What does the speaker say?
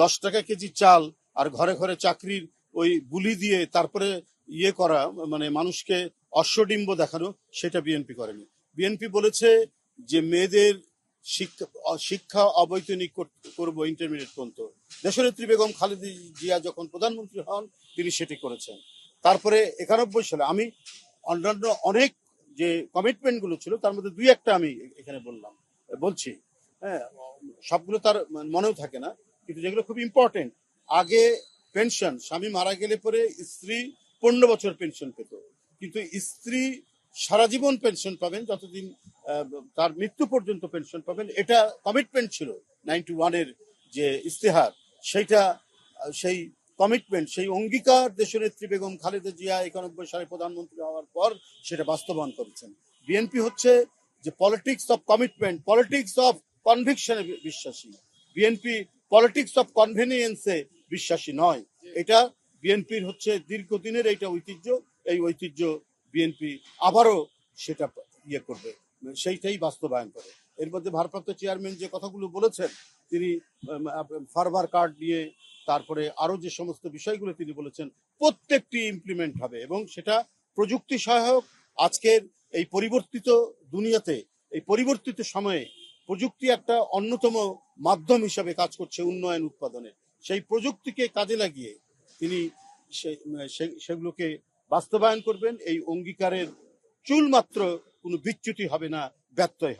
দশ টাকা কেজি চাল আর ঘরে ঘরে চাকরির ওই বুলি দিয়ে তারপরে ইয়ে করা মানে মানুষকে অশ্বডিম্ব দেখানো, সেটা বিএনপি করেনি। বিএনপি বলেছে যে মেয়েদের শিক্ষা শিক্ষা অবৈতনিক কর- করব ইন্টারমিডিয়েট পর্যন্ত। দেশনেত্রী বেগম খালেদা জিয়া যখন প্রধানমন্ত্রী হন, তিনি সেটি করেছেন। তারপরে একানব্বই সালে আমি অন্যান্য অনেক যে কমিটমেন্টগুলো ছিল, তার মধ্যে দুই একটা আমি এখানে বললাম, বলছি। হ্যাঁ সবগুলো তার মনেও থাকে না। কিন্তু যেগুলো খুব ইম্পর্টেন্ট আগে পেনশন স্বামী মারা গেলে পরে স্ত্রী পনেরো বছর পেনশন পেত। কিন্তু স্ত্রী সারা জীবন পেনশন পাবেন, যতদিন তার মৃত্যু পর্যন্ত পেনশন পাবেন, এটা কমিটমেন্ট ছিল নাইনটি ওয়ানের যে ইস্তেহার সেইটা, সেই কমিটমেন্ট সেই অঙ্গীকার দেশনেত্রী বেগম খালেদা জিয়া একানব্বই সালে প্রধানমন্ত্রী হওয়ার পর সেটা বাস্তবায়ন করেছেন। বিএনপি হচ্ছে যে politics of commitment politics of কনভিকশনে বিশ্বাসী। বিএনপি পলিটিক্স অফ কনভেনিয়েন্সে বিশ্বাসী নয়। এটা বিএনপির হচ্ছে দীর্ঘদিনের এইটা ঐতিহ্য, এই ঐতিহ্য বিএনপি আবারও সেটা ইয়ে করবে, সেইটাই বাস্তবায়ন করে। এর মধ্যে ভারপ্রাপ্ত চেয়ারম্যান যে কথাগুলো বলেছেন, তিনি ফার্ভার কার্ড নিয়ে তারপরে আরও যে সমস্ত বিষয়গুলো তিনি বলেছেন, প্রত্যেকটি ইমপ্লিমেন্ট হবে এবং সেটা প্রযুক্তি সহায়ক আজকের এই পরিবর্তিত দুনিয়াতে, এই পরিবর্তিত সময়ে প্রযুক্তি একটা অন্যতম মাধ্যম হিসাবে কাজ করছে উন্নয়ন উৎপাদনে। সেই প্রযুক্তিকে কাজে লাগিয়ে তিনি সেগুলোকে বাস্তবায়ন করবেন। এই অঙ্গীকারের চুলমাত্র কোনো বিচ্যুতি হবে না, ব্যত্যয় হবে।